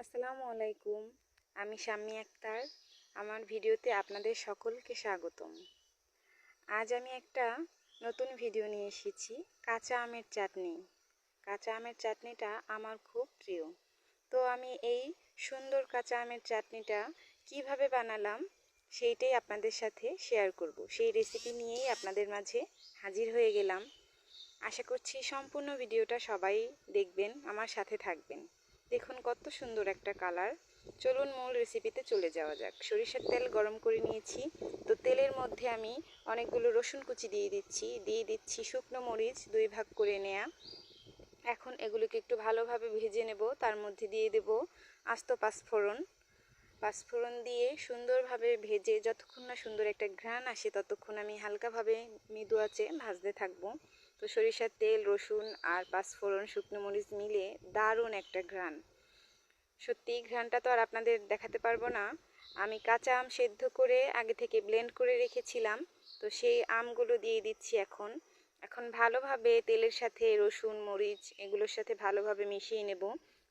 আসসালামু আলাইকুম, আমি শাম্মী আক্তার। আমার ভিডিওতে আপনাদের সকলকে স্বাগতম। আজ আমি একটা নতুন ভিডিও নিয়ে এসেছি, কাঁচা আমের চাটনি। কাঁচা আমের চাটনিটা আমার খুব প্রিয়। তো আমি এই সুন্দর কাঁচা আমের চাটনিটা কীভাবে বানালাম, সেইটাই আপনাদের সাথে শেয়ার করব। সেই রেসিপি নিয়েই আপনাদের মাঝে হাজির হয়ে গেলাম। আশা করছি সম্পূর্ণ ভিডিওটা সবাই দেখবেন, আমার সাথে থাকবেন। দেখুন কত সুন্দর একটা কালার। চলুন মূল রেসিপিতে চলে যাওয়া যাক। সরিষার তেল গরম করে নিয়েছি। তো তেলের মধ্যে আমি অনেকগুলো রসুন কুচি দিয়ে দিচ্ছি। দিয়ে দিচ্ছি শুকনো মরিচ দুই ভাগ করে নেয়া। এখন এগুলোকে একটু ভালোভাবে ভেজে নেব। তার মধ্যে দিয়ে দেব আস্ত পাঁচফোড়ন। পাঁচফোড়ন দিয়ে সুন্দরভাবে ভেজে যতক্ষণ না সুন্দর একটা ঘ্রাণ আসে, ততক্ষণ আমি হালকাভাবে মৃদু আছে ভাজতে থাকব। তো সরিষার তেল, রসুন আর পাঁচফোড়ন, শুকনো মরিচ মিলে দারুণ একটা ঘ্রাণ। সত্যি, ঘ্রাণটা তো আর আপনাদের দেখাতে পারব না। আমি কাঁচা আম সেদ্ধ করে আগে থেকে ব্লেন্ড করে রেখেছিলাম, তো সেই আমগুলো দিয়ে দিচ্ছি এখন। এখন ভালোভাবে তেলের সাথে রসুন, মরিচ এগুলোর সাথে ভালোভাবে মিশিয়ে নেব।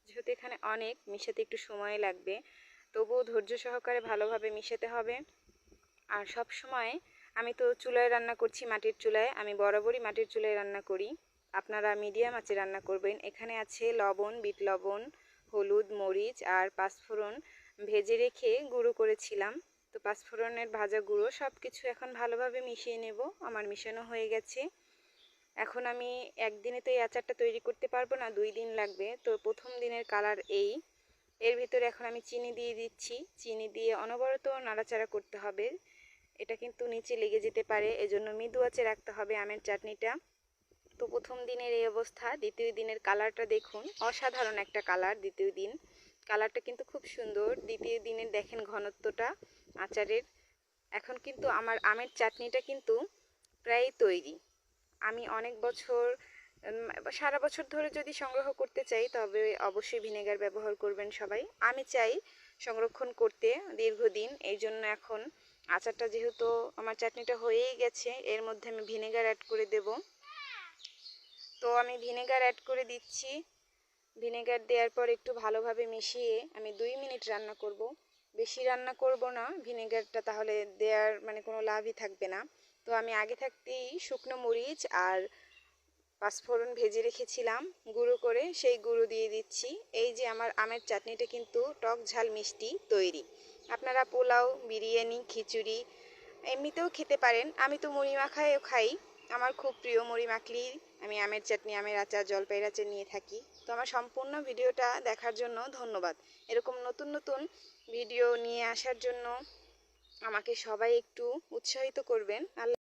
যেহেতু এখানে অনেক, মিশাতে একটু সময় লাগবে। তবুও ধৈর্য সহকারে ভালোভাবে মিশাতে হবে। আর সব সময় আমি তো চুলায় রান্না করছি মাটির চুলায়। আমি বরাবরই মাটির চুলায় রান্না করি। আপনারা মিডিয়াম আঁচে রান্না করবেন। এখানে আছে লবণ, বিট লবণ, হলুদ, মরিচ আর পাঁচফোড়ন ভেজে রেখে গুঁড়ো করেছিলাম। তো পাঁচফোড়নের ভাজা গুঁড়ো সব কিছু এখন ভালোভাবে মিশিয়ে নেব। আমার মিশানো হয়ে গেছে। এখন আমি একদিনে তো এই আচারটা তৈরি করতে পারব না, দুই দিন লাগবে। তো প্রথম দিনের কালার এই। এর ভিতরে এখন আমি চিনি দিয়ে দিচ্ছি। চিনি দিয়ে অনবরত নাড়াচাড়া করতে হবে। এটা কিন্তু নিচে লেগে যেতে পারে, এজন্য মৃদু আঁচে রাখতে হবে আমের চাটনিটা। তো প্রথম দিনের এই অবস্থা, দ্বিতীয় দিনের কালারটা দেখুন, অসাধারণ একটা কালার দ্বিতীয় দিন। কালারটা কিন্তু খুব সুন্দর, দ্বিতীয় দিনের দেখেন ঘনত্বটা, আচারের। এখন কিন্তু আমার আমের চাটনিটা কিন্তু প্রায় তৈরি। আমি অনেক বছর সারা বছর ধরে যদি সংগ্রহ করতে চাই, তবে অবশ্যই ভিনেগার ব্যবহার করবেন সবাই। আমি চাই সংরক্ষণ করতে দীর্ঘদিন এই জন্য এখন আচারটা যেহেতু আমার চাটনিটা হয়েই গেছে, এর মধ্যে আমি ভিনেগার অ্যাড করে দেব। তো আমি ভিনেগার অ্যাড করে দিচ্ছি। ভিনেগার দেওয়ার পর একটু ভালোভাবে মিশিয়ে আমি দুই মিনিট রান্না করব। বেশি রান্না করব না, ভিনেগারটা তাহলে দেওয়ার মানে কোনো লাভই থাকবে না। তো আমি আগে থাকতেই শুকনো মরিচ আর পাঁচফোড়ন ভেজে রেখেছিলাম, গুঁড়ো করে সেই গুঁড়ো দিয়ে দিচ্ছি। এই যে আমার আমের চাটনিটা কিন্তু টক ঝাল মিষ্টি তৈরি। আপনারা পোলাও, বিরিয়ানি, খিচুড়ি এমনিতেও খেতে পারেন। আমি তো মুড়ি মাখায়ও খাই। আমার খুব প্রিয় মুড়ি মাখলি। আমি আমের চাটনি, আমের আচার, জলপাইয়ের আচার নিয়ে থাকি। তো আমার সম্পূর্ণ ভিডিওটা দেখার জন্য ধন্যবাদ। এরকম নতুন নতুন ভিডিও নিয়ে আসার জন্য আমাকে সবাই একটু উৎসাহিত করবেন। আল্লাহ